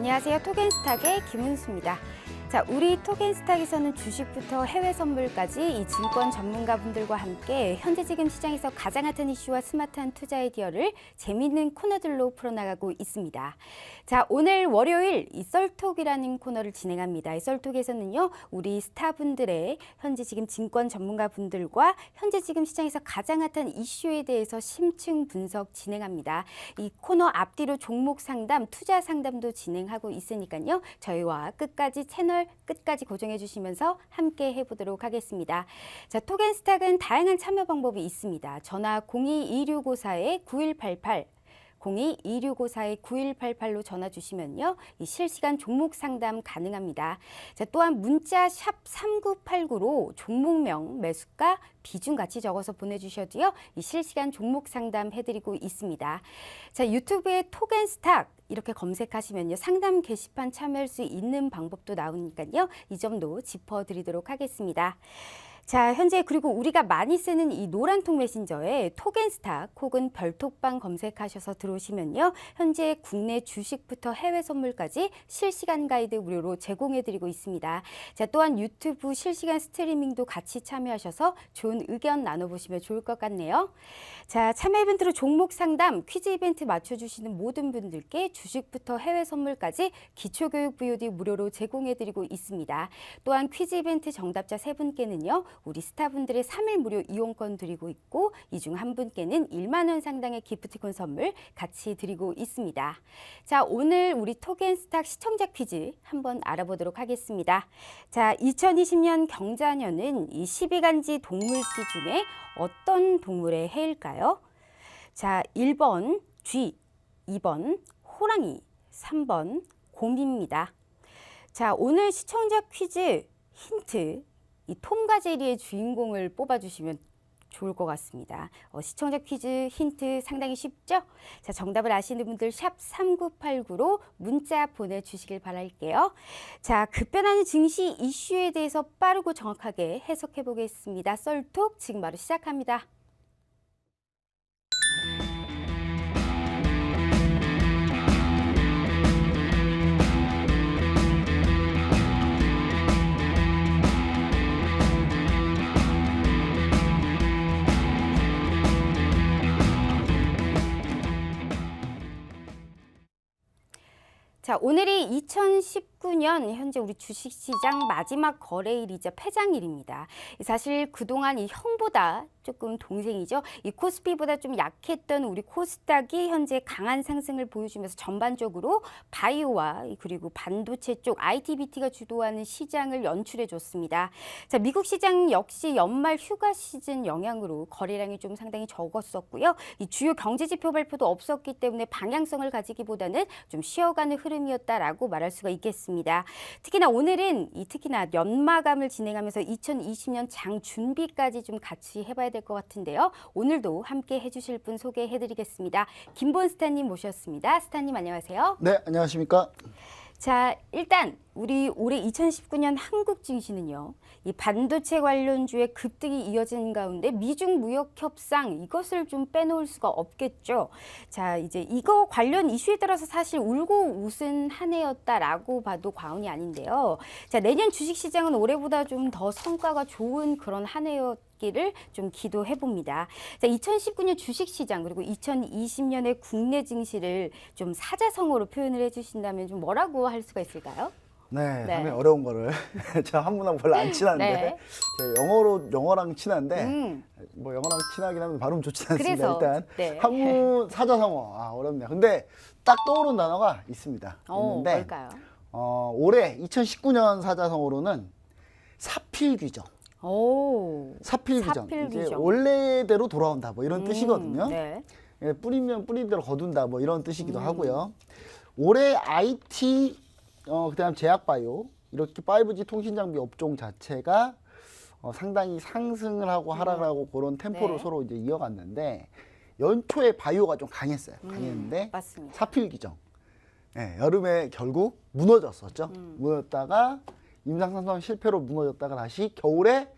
안녕하세요. 토겐스탁의 김은수입니다. 자, 우리 토겐스탁에서는 주식부터 해외 선물까지 이 증권 전문가분들과 함께 현재 지금 시장에서 가장 핫한 이슈와 스마트한 투자 아이디어를 재미있는 코너들로 풀어나가고 있습니다. 자, 오늘 월요일 이 썰톡이라는 코너를 진행합니다. 이 썰톡에서는요, 우리 스타분들의 현재 지금 증권 전문가분들과 현재 지금 시장에서 가장 핫한 이슈에 대해서 심층 분석 진행합니다. 이 코너 앞뒤로 종목 상담, 투자 상담도 진행하고 있으니까요. 저희와 끝까지 채널 끝까지 고정해 주시면서 함께 해보도록 하겠습니다. 자, 토겐스탁은 다양한 참여 방법이 있습니다. 전화 02-2654-9188 02-2654-9188로 전화 주시면요. 이 실시간 종목 상담 가능합니다. 자, 또한 문자 샵 3989로 종목명, 매수가, 비중 같이 적어서 보내주셔도요. 이 실시간 종목 상담 해드리고 있습니다. 자, 유튜브에 토겐스탁 이렇게 검색하시면요. 상담 게시판 참여할 수 있는 방법도 나오니까요. 이 점도 짚어드리도록 하겠습니다. 자, 현재 그리고 우리가 많이 쓰는 이 노란통 메신저에 토겐스탁 혹은 별톡방 검색하셔서 들어오시면요. 현재 국내 주식부터 해외 선물까지 실시간 가이드 무료로 제공해드리고 있습니다. 자, 또한 유튜브 실시간 스트리밍도 같이 참여하셔서 좋은 의견 나눠보시면 좋을 것 같네요. 자, 참여 이벤트로 종목 상담, 퀴즈 이벤트 맞춰주시는 모든 분들께 주식부터 해외 선물까지 기초교육 VOD 무료로 제공해드리고 있습니다. 또한 퀴즈 이벤트 정답자 세 분께는요, 우리 스타분들의 3일 무료 이용권 드리고 있고, 이 중 한 분께는 1만 원 상당의 기프티콘 선물 같이 드리고 있습니다. 자, 오늘 우리 토겐스탁 시청자 퀴즈 한번 알아보도록 하겠습니다. 자, 2020년 경자년은 이 12간지 동물기 중에 어떤 동물의 해일까요? 자, 1번 쥐, 2번 호랑이, 3번 곰입니다. 자, 오늘 시청자 퀴즈 힌트, 이 톰과 제리의 주인공을 뽑아주시면 좋을 것 같습니다. 어, 시청자 퀴즈 힌트 상당히 쉽죠? 자, 정답을 아시는 분들 샵 3989로 문자 보내주시길 바랄게요. 자, 급변하는 증시 이슈에 대해서 빠르고 정확하게 해석해 보겠습니다. 썰톡 지금 바로 시작합니다. 자, 오늘이 2019년 현재 우리 주식시장 마지막 거래일이자 폐장일입니다. 사실 그동안 이 형보다 조금 동생이죠. 이 코스피보다 좀 약했던 우리 코스닥이 현재 강한 상승을 보여주면서 전반적으로 바이오와 그리고 반도체 쪽 ITBT가 주도하는 시장을 연출해 줬습니다. 자, 미국 시장 역시 연말 휴가 시즌 영향으로 거래량이 좀 상당히 적었었고요. 이 주요 경제 지표 발표도 없었기 때문에 방향성을 가지기보다는 좀 쉬어가는 흐름이었다라고 말할 수가 있겠습니다. 특히나 오늘은 이 특히나 연마감을 진행하면서 2020년 장 준비까지 좀 같이 해봐야 될 것 같은데요. 오늘도 함께 해주실 분 소개해드리겠습니다. 김본 스타님 모셨습니다. 스타님 안녕하세요. 네, 안녕하십니까? 자, 일단 우리 올해 2019년 한국 증시는요. 이 반도체 관련주의 급등이 이어진 가운데 미중 무역 협상 이것을 좀 빼놓을 수가 없겠죠. 자, 이제 이거 관련 이슈에 따라서 사실 울고 웃은 한 해였다라고 봐도 과언이 아닌데요. 자, 내년 주식 시장은 올해보다 좀 더 성과가 좋은 그런 한 해였 기를 좀 기도해 봅니다. 자, 2019년 주식 시장 그리고 2020년의 국내 증시를 좀 사자성어로 표현을 해 주신다면 좀 뭐라고 할 수가 있을까요? 네, 네. 상당히 어려운 거를 제가 한문하고 별로 안 친한데 네. 제가 영어로 영어랑 친한데 음. 뭐 영어랑 친하긴 하면 발음 좋지 않습니다. 그래서, 일단 네. 한문 사자성어 아 어렵네요. 근데 딱 떠오른 단어가 있습니다. 어, 있는데 뭘까요? 어, 올해 2019년 사자성어로는 사필귀정. 오. 사필귀정. 이제 사필귀정. 원래대로 돌아온다 뭐 이런 음, 뜻이거든요. 네. 예, 뿌리면 뿌리대로 거둔다 뭐 이런 뜻이기도 음. 하고요. 올해 IT 어 그다음 제약 바이오 이렇게 5G 통신 장비 업종 자체가 어, 상당히 상승을 하고 하락을 하고 그런 템포를 음. 네. 서로 이제 이어갔는데 연초에 바이오가 좀 강했어요. 음, 강했는데 맞습니다. 사필 기정. 예, 여름에 결국 무너졌었죠. 음. 무너졌다가 임상상상 실패로 무너졌다가 다시 겨울에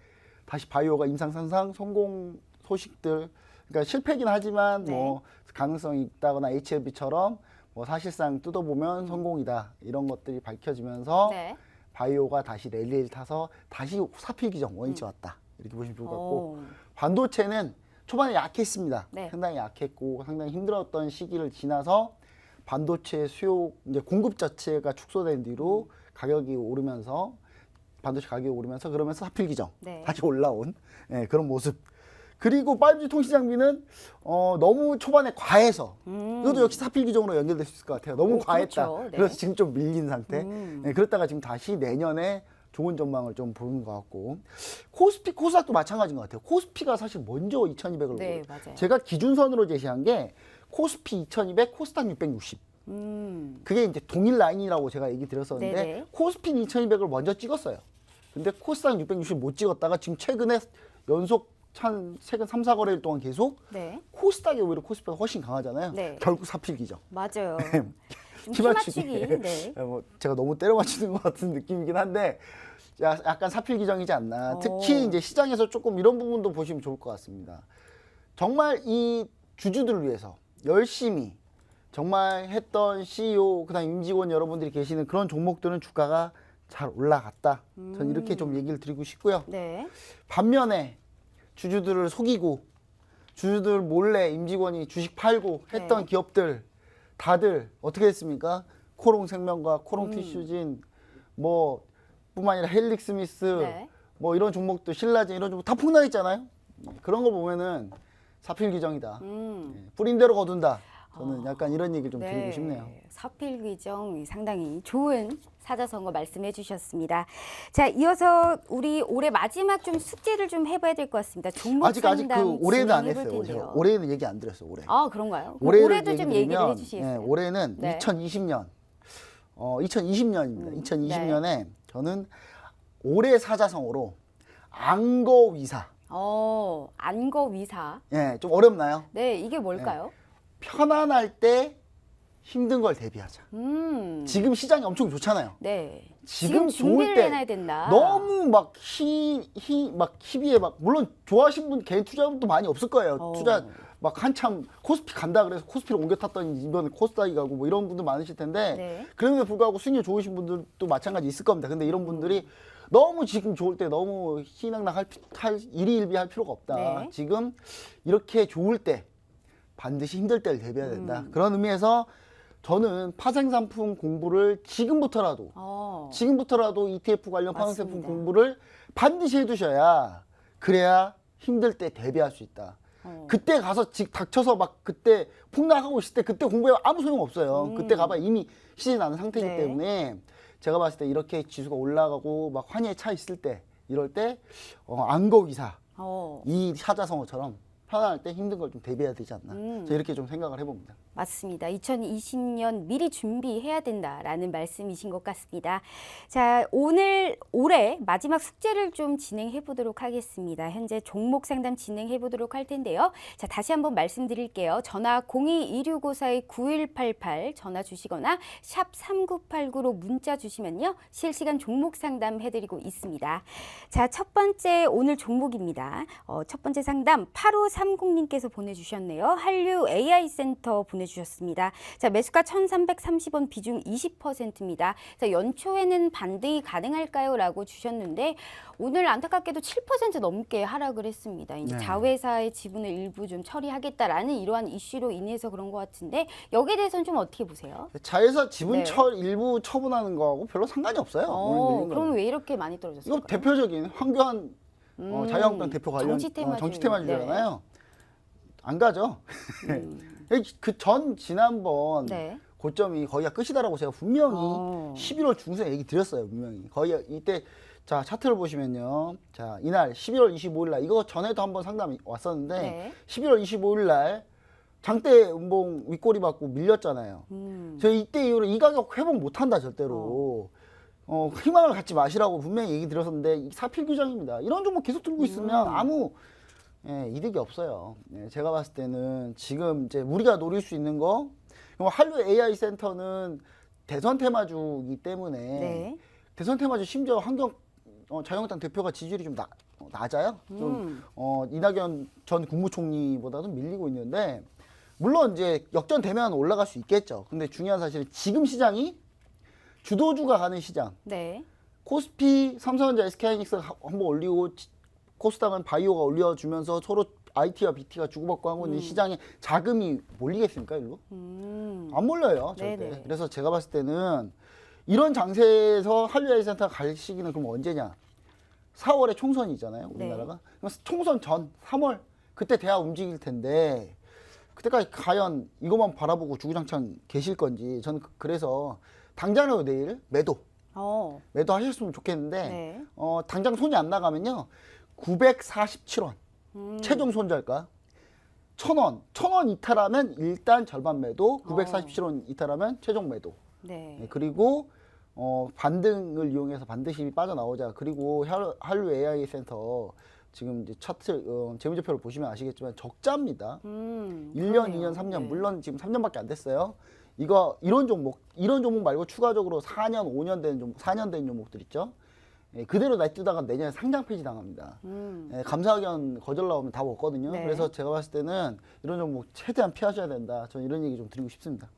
다시 바이오가 임상상상 성공 소식들 그러니까 실패긴 하지만 네. 뭐 가능성이 있다거나 HLB처럼 뭐 사실상 뜯어보면 성공이다 이런 것들이 밝혀지면서 네. 바이오가 다시 랠리를 타서 다시 사필 기정 원위치 왔다 이렇게 보시면 좋을 것 같고 오. 반도체는 초반에 약했습니다. 네. 상당히 약했고 상당히 힘들었던 시기를 지나서 반도체 수요 이제 공급 자체가 축소된 뒤로 가격이 오르면서 반도체 가격이 오르면서 그러면서 사필 기정 네. 다시 올라온 예, 그런 모습. 그리고 5G 통신 장비는 어, 너무 초반에 과해서 음. 이것도 역시 사필 기정으로 연결될 수 있을 것 같아요. 너무 오, 과했다. 그렇죠. 네. 그래서 지금 좀 밀린 상태. 음. 예, 그랬다가 지금 다시 내년에 좋은 전망을 좀 보는 것 같고 코스피 코스닥도 마찬가지인 것 같아요. 코스피가 사실 먼저 2,200을 네, 맞아요. 제가 기준선으로 제시한 게 코스피 2,200, 코스닥 660. 음. 그게 이제 동일 라인이라고 제가 얘기 드렸었는데 네네. 코스피는 2,200을 먼저 찍었어요. 근데 코스닥 660 못 찍었다가 지금 최근에 연속 한 최근 3, 4거래일 동안 계속 네. 코스닥이 오히려 코스피가 훨씬 강하잖아요. 네. 결국 사필기죠. 맞아요. 좀 키맞추기. 키맞추기. 네. 뭐 제가 너무 때려 맞추는 것 같은 느낌이긴 한데 야- 약간 사필 기정이지 않나. 오. 특히 이제 시장에서 조금 이런 부분도 보시면 좋을 것 같습니다. 정말 이 주주들을 위해서 열심히 정말 했던 CEO 그다음 임직원 여러분들이 계시는 그런 종목들은 주가가 잘 올라갔다. 저는 이렇게 좀 얘기를 드리고 싶고요. 네. 반면에 주주들을 속이고 주주들 몰래 임직원이 주식 팔고 했던 네. 기업들 다들 어떻게 됐습니까? 코롱 생명과 음. 코롱티슈진 뭐 뿐만 아니라 헬릭 스미스 네. 뭐 이런 종목도 신라젠 이런 종목 다 폭락했잖아요. 그런 거 보면은 사필 규정이다. 음. 예, 뿌린 대로 거둔다. 저는 약간 이런 얘기를 좀 네. 드리고 싶네요. 사필 규정 상당히 좋은 사자성어 말씀해 주셨습니다. 자, 이어서 우리 올해 마지막 좀 숙제를 좀 해봐야 될 것 같습니다. 종목 아직 아직 그 상담 올해는 안 진행해 볼 했어요. 텐데요. 제가 올해는 얘기 안 드렸어요. 올해. 아, 그런가요? 그럼 올해를 올해도 좀 얘기를 드리면, 해주시겠어요? 예, 올해는 네. 2020년, 어, 2020년입니다. 음, 2020년에 저는 올해 사자성어로 안거위사. 어, 안거위사. 예, 좀 어렵나요? 네, 이게 뭘까요? 편안할 때 힘든 걸 대비하자. 음. 지금 시장이 엄청 좋잖아요. 네. 지금 지금 준비를 좋을 때 해놔야 된다. 너무 막 희, 희, 막 희비에 막, 물론 좋아하시는 분, 개인 투자분도 많이 없을 거예요. 어. 투자 막 한참 코스피 간다 그래서 코스피를 옮겨 탔더니 이번에 코스닥이 가고 뭐 이런 분들 많으실 텐데 네. 그럼에도 불구하고 수익률 좋으신 분들도 마찬가지 있을 겁니다. 근데 이런 분들이 너무 지금 좋을 때 너무 희낙낙 할, 피- 할 일희일비 할 필요가 없다. 네. 지금 이렇게 좋을 때 반드시 힘들 때를 대비해야 된다. 음. 그런 의미에서 저는 파생상품 공부를 지금부터라도 어. 지금부터라도 ETF 관련 파생상품 맞습니다. 공부를 반드시 해두셔야 그래야 힘들 때 대비할 수 있다. 어. 그때 가서 직 닥쳐서 막 그때 폭락하고 있을 때 그때 공부해 아무 소용 없어요. 음. 그때 가봐 이미 시즌 나는 상태이기 네. 때문에 제가 봤을 때 이렇게 지수가 올라가고 막 환희에 차 있을 때 이럴 때 어, 안거위사 어. 이 사자성어처럼 편안할 때 힘든 걸 좀 대비해야 되지 않나. 음. 저 이렇게 좀 생각을 해봅니다. 맞습니다. 2020년 미리 준비해야 된다라는 말씀이신 것 같습니다. 자, 오늘 올해 마지막 숙제를 좀 진행해 보도록 하겠습니다. 현재 종목 상담 진행해 보도록 할 텐데요. 자, 다시 한번 말씀드릴게요. 전화 02-2654-9188 전화 주시거나 샵 3989로 문자 주시면요. 실시간 종목 상담 해 드리고 있습니다. 자, 첫 번째 오늘 종목입니다. 어, 첫 번째 상담 8530님께서 보내 주셨네요. 한류 AI 센터 보내 주셨습니다. 자, 매수가 1330원 비중 20%입니다. 자, 연초에는 반등이 가능할까요? 라고 주셨는데 오늘 안타깝게도 7% 넘게 하락을 했습니다. 이제 네. 자회사의 지분을 일부 좀 처리하겠다라는 이러한 이슈로 인해서 그런 것 같은데 여기에 대해서는 좀 어떻게 보세요? 자회사 지분 네. 처 일부 처분하는 거하고 별로 상관이 없어요. 어, 그럼. 왜 이렇게 많이 이거 떨어졌을까요? 대표적인 황교안 어, 음, 자유한국당 대표 관련 정치 테마주. 정치 테마주잖아요. 안 가죠. 음, 그 전 지난번 네. 고점이 거기가 끝이다라고 제가 분명히 어. 11월 중순에 얘기 드렸어요. 분명히 거의 이때 자 차트를 보시면요. 자 이날 11월 25일 날 이거 전에도 한번 상담이 왔었는데 네. 11월 25일 날 장대 음봉 윗꼬리 받고 밀렸잖아요. 음. 저 이때 이후로 이 가격 회복 못한다 절대로. 어, 희망을 갖지 마시라고 분명히 얘기 드렸었는데 이 사필 규정입니다. 이런 종목 계속 들고 있으면 음. 아무 예, 이득이 없어요. 예, 제가 봤을 때는 지금 이제 우리가 노릴 수 있는 거 한류 AI 센터는 대선 테마주이기 때문에 네. 대선 테마주 심지어 환경 어, 자유한국당 대표가 지지율이 좀 나, 어, 낮아요. 좀 음. 어, 이낙연 전 국무총리보다도 밀리고 있는데 물론 이제 역전되면 올라갈 수 있겠죠. 근데 중요한 사실은 지금 시장이 주도주가 가는 시장. 네. 코스피, 삼성전자, SK하이닉스가 하- 한번 올리고 지- 코스닥은 바이오가 올려주면서 서로 IT와 BT가 주고받고 하고 있는 시장에 자금이 몰리겠습니까, 일로? 음. 안 몰려요, 절대. 네네. 그래서 제가 봤을 때는 이런 장세에서 한류아이 센터 갈 시기는 그럼 언제냐? 4월에 총선이 있잖아요, 네. 우리나라가. 그럼 총선 전 3월 그때 대화 움직일 텐데 그때까지 과연 이것만 바라보고 주구장창 계실 건지 저는 그- 그래서 당장이라도 내일 매도 어. 매도 하셨으면 좋겠는데 네. 어, 당장 손이 안 나가면요 947원 음. 최종 손절가 1000원 1000원 이탈하면 일단 절반 매도 947원 이탈하면 최종 매도 네. 네, 그리고 어, 반등을 이용해서 반드시 빠져나오자 그리고 할- 한류 AI 센터 지금 이제 차트 어, 재무제표를 보시면 아시겠지만 적자입니다 음. 1년, 그러네요. 2년, 3년 네. 물론 지금 3년밖에 안 됐어요. 이거 이런 종목 이런 종목 말고 추가적으로 4년, 5년 된 종목, 4년 된 종목들 있죠. 예, 그대로 놔두다가 내년에 상장 폐지 당합니다. 음. 예, 감사하견 거절 나오면 다 먹거든요. 네. 그래서 제가 봤을 때는 이런 종목 최대한 피하셔야 된다. 저는 이런 얘기 좀 드리고 싶습니다.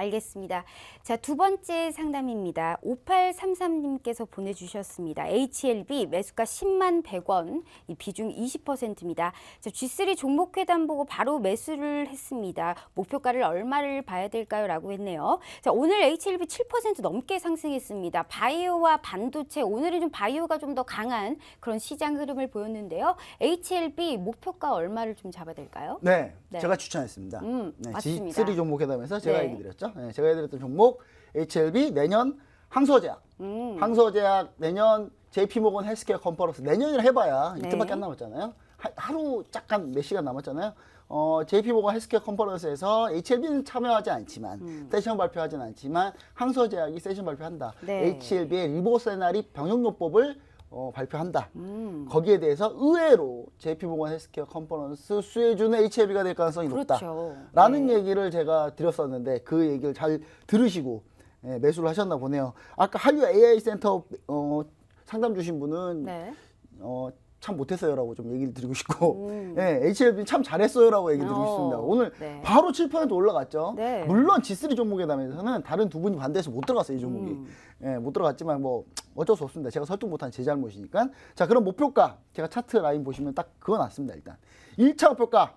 알겠습니다. 자, 두 번째 상담입니다. 5833님께서 보내주셨습니다. HLB 매수가 10만 100원, 이 비중 20%입니다. 자, G3 종목 회담 보고 바로 매수를 했습니다. 목표가를 얼마를 봐야 될까요? 라고 했네요. 자, 오늘 HLB 7% 넘게 상승했습니다. 바이오와 반도체, 오늘은 좀 바이오가 좀 더 강한 그런 시장 흐름을 보였는데요. HLB 목표가 얼마를 좀 잡아야 될까요? 네, 네. 제가 추천했습니다. 음, 네, 맞습니다. G3 종목 회담에서 제가 네. 얘기 드렸죠. 네, 제가 얘기 드렸던 종목 HLB 내년 항소제약 음. 항소제약 내년 JP모건 헬스케어 컨퍼런스 내년이라 해봐야 네. 이틀밖에 안 남았잖아요. 하, 하루 잠깐 몇 시간 남았잖아요. 어, JP모건 헬스케어 컨퍼런스에서 HLB는 참여하지 않지만 세션 발표하진 않지만 항소제약이 세션 발표한다. 네. HLB의 리보세나리 병용요법을 어, 발표한다. 음. 거기에 대해서 의외로 JP모건 헬스케어 컨퍼런스 수혜주는 HLB가 될 가능성이 높다. 그렇죠. 라는 네. 얘기를 제가 드렸었는데 그 얘기를 잘 들으시고 예, 매수를 하셨나 보네요. 아까 한류 AI 센터 어, 상담 주신 분은 네. 어, 참 못했어요라고 좀 얘기를 드리고 싶고 음. 예, HLB 참 잘했어요라고 얘기 드리고 어, 싶습니다. 오늘 네. 바로 7% 올라갔죠. 네. 물론 G3 종목에 담에서는 다른 두 분이 반대해서 못 들어갔어요 이 종목이. 음. 예, 못 들어갔지만 뭐 어쩔 수 없습니다. 제가 설득 못한 제 잘못이니까. 자 그럼 목표가 제가 차트 라인 보시면 딱 그거 났습니다 일단. 1차 목표가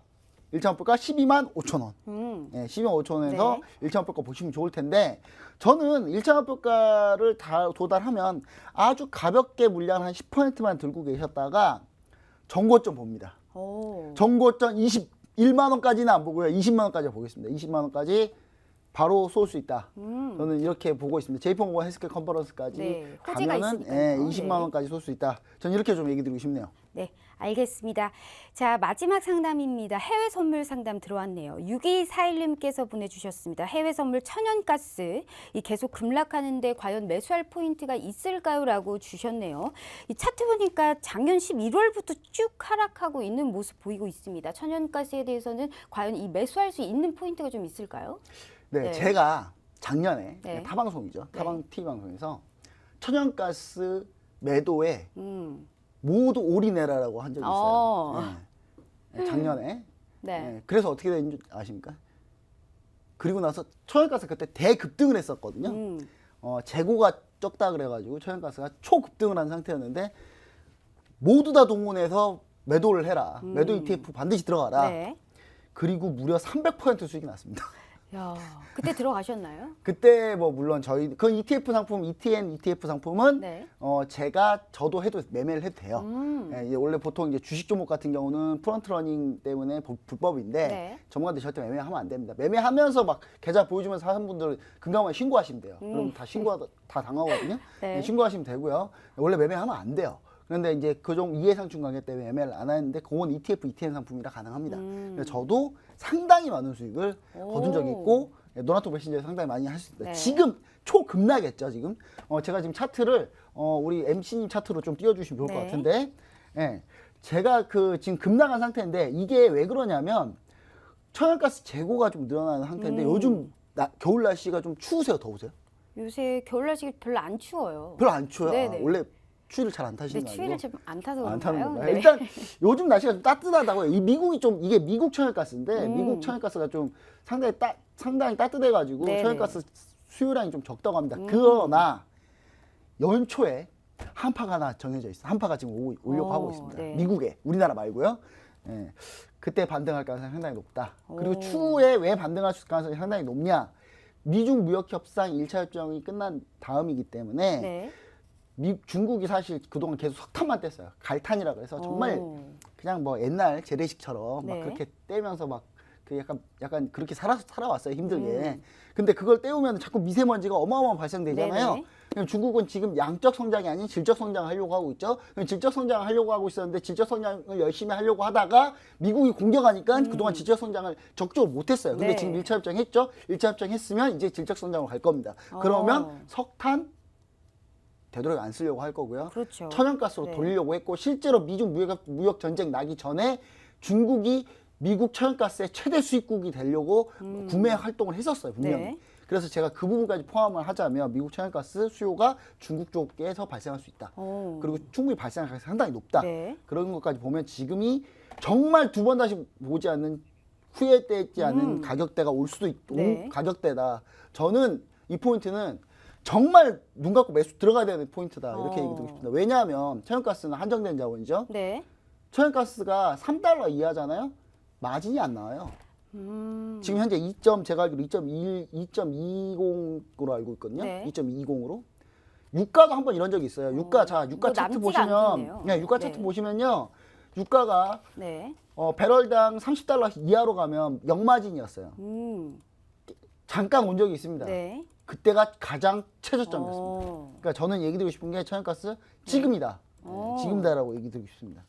1차 목표가 12만 5천 원. 음. 예, 12만 5천 원에서 네. 1차 목표가 보시면 좋을 텐데 저는 1차 목표가를 다 도달하면 아주 가볍게 물량 한 10%만 들고 계셨다가 정고점 봅니다. 오. 정고점 21만 원까지는 안 보고요. 20만 원까지 보겠습니다. 20만 원까지 바로 쏠 수 있다. 음. 저는 이렇게 보고 있습니다. 제이펑모건 헬스케어 컨퍼런스까지 네, 호재가 가면은 있으니까요. 예, 네. 20만 원까지 쏠 수 있다. 저는 이렇게 좀 얘기 드리고 싶네요. 네, 알겠습니다. 자, 마지막 상담입니다. 해외 선물 상담 들어왔네요. 6241님께서 보내주셨습니다. 해외 선물 천연가스, 이 계속 급락하는데 과연 매수할 포인트가 있을까요? 라고 주셨네요. 이 차트 보니까 작년 11월부터 쭉 하락하고 있는 모습 보이고 있습니다. 천연가스에 대해서는 과연 이 매수할 수 있는 포인트가 좀 있을까요? 네, 네. 제가 작년에 네. 타방송이죠. 네. 타방 TV 방송에서 천연가스 매도에 음, 모두 올인해라라고 한 적이 있어요. 어. 네. 네, 작년에. 네. 네, 그래서 어떻게 된지 아십니까? 그리고 나서 천연가스 그때 대급등을 했었거든요. 음, 어, 재고가 적다 그래가지고 천연가스가 초급등을 한 상태였는데 모두 다 동원해서 매도를 해라. 매도 ETF 반드시 들어가라. 음. 네. 그리고 무려 300% 수익이 났습니다. 야, 그때 들어가셨나요? 그때 뭐 물론 저희 그 ETF 상품 ETN ETF 상품은 네. 어 제가 저도 해도 매매를 해도 돼요. 음. 예, 원래 보통 이제 주식 종목 같은 경우는 프런트 러닝 때문에 부- 불법인데 네. 전문가들 절대 매매하면 안 됩니다. 매매하면서 막 계좌 보여주면서 하는 분들 금감원에 신고하시면 돼요. 그럼 다 신고 다 당하거든요. 음. 네. 예, 신고하시면 되고요. 원래 매매하면 안 돼요. 그런데 이제 그종 이해상충 관계 때문에 매매를 안 하는데 그건 ETF, ETN 상품이라 가능합니다. 음. 그래서 저도 상당히 많은 수익을 오. 거둔 적이 있고 예, 노나토 메신저에 상당히 많이 할 수 있습니다. 네. 지금 초급락했죠 지금. 어, 제가 지금 차트를 어, 우리 MC님 차트로 좀 띄워주시면 좋을 것 네. 같은데, 예, 제가 그 지금 급락한 상태인데 이게 왜 그러냐면 천연가스 재고가 좀 늘어나는 상태인데 음. 요즘 나- 겨울 날씨가 좀 추우세요, 더우세요? 요새 겨울 날씨 별로 안 추워요. 별로 안 추워요. 아, 네네. 원래 추위를 잘 안 타시는 거 아니고? 추위를 좀 안 타서 안 타는 그런가요? 건가요? 네. 일단 요즘 날씨가 좀 따뜻하다고요. 이 미국이 좀 이게 미국 천연가스인데 음. 미국 천연가스가 좀 상당히 따 상당히 따뜻해가지고 네네. 천연가스 수요량이 좀 적다고 합니다. 음. 그러나 연초에 한파가 하나 정해져 있어. 한파가 지금 오, 오려고 오, 하고 있습니다. 네. 미국에 우리나라 말고요. 예. 그때 반등할 가능성이 상당히 높다. 그리고 오. 추후에 왜 반등할 수 가능성이 상당히 높냐? 미중 무역 협상 1차 협정이 끝난 다음이기 때문에 네. 미, 중국이 사실 그동안 계속 석탄만 뗐어요. 갈탄이라 그래서 정말 오. 그냥 뭐 옛날 재래식처럼 막 네. 그렇게 떼면서 막 그 약간 약간 그렇게 살아 살아왔어요 힘들게. 음. 근데 그걸 떼우면 자꾸 미세먼지가 어마어마하게 발생되잖아요. 네네. 중국은 지금 양적 성장이 아닌 질적 성장을 하려고 하고 있죠. 질적 성장을 하려고 하고 있었는데 질적 성장을 열심히 하려고 하다가 미국이 공격하니까 그동안 질적 성장을 적극적으로 못했어요. 근데 음. 네. 지금 1차 협정 했죠. 1차 협정 했으면 이제 질적 성장으로 갈 겁니다. 그러면 어. 석탄 되도록 안 쓰려고 할 거고요. 그렇죠. 천연가스로 네. 돌리려고 했고 실제로 미중 무역, 무역 전쟁 나기 전에 중국이 미국 천연가스의 최대 수입국이 되려고 구매 활동을 했었어요 분명히. 음. 네. 그래서 제가 그 부분까지 포함을 하자면 미국 천연가스 수요가 중국 쪽에서 발생할 수 있다. 오. 그리고 충분히 발생할 가능성이 상당히 높다. 네. 그런 것까지 보면 지금이 정말 두 번 다시 보지 않는 후회되지 않은 음. 가격대가 올 수도 있, 온 네. 가격대다. 저는 이 포인트는 정말 눈 감고 매수 들어가야 되는 포인트다. 이렇게 어. 얘기 드리고 싶습니다. 왜냐하면 천연가스는 한정된 자원이죠. 네. 천연가스가 3달러 이하잖아요. 마진이 안 나와요. 음. 지금 현재 2. 점 제가 알기로 2.1, 2.20으로 알고 있거든요. 네. 2.20으로. 유가도 한번 이런 적이 있어요. 유가 자 유가 뭐 차트 남지가 보시면 않겠네요. 네, 유가 차트 네. 보시면요. 유가가 네. 어, 배럴당 30달러 이하로 가면 역마진이었어요. 음. 잠깐 온 적이 있습니다. 네. 그때가 가장 최저점이었습니다. 어. 그러니까 저는 얘기 드리고 싶은 게 천연가스 지금이다. 네, 어. 지금다라고 얘기 드리고 싶습니다.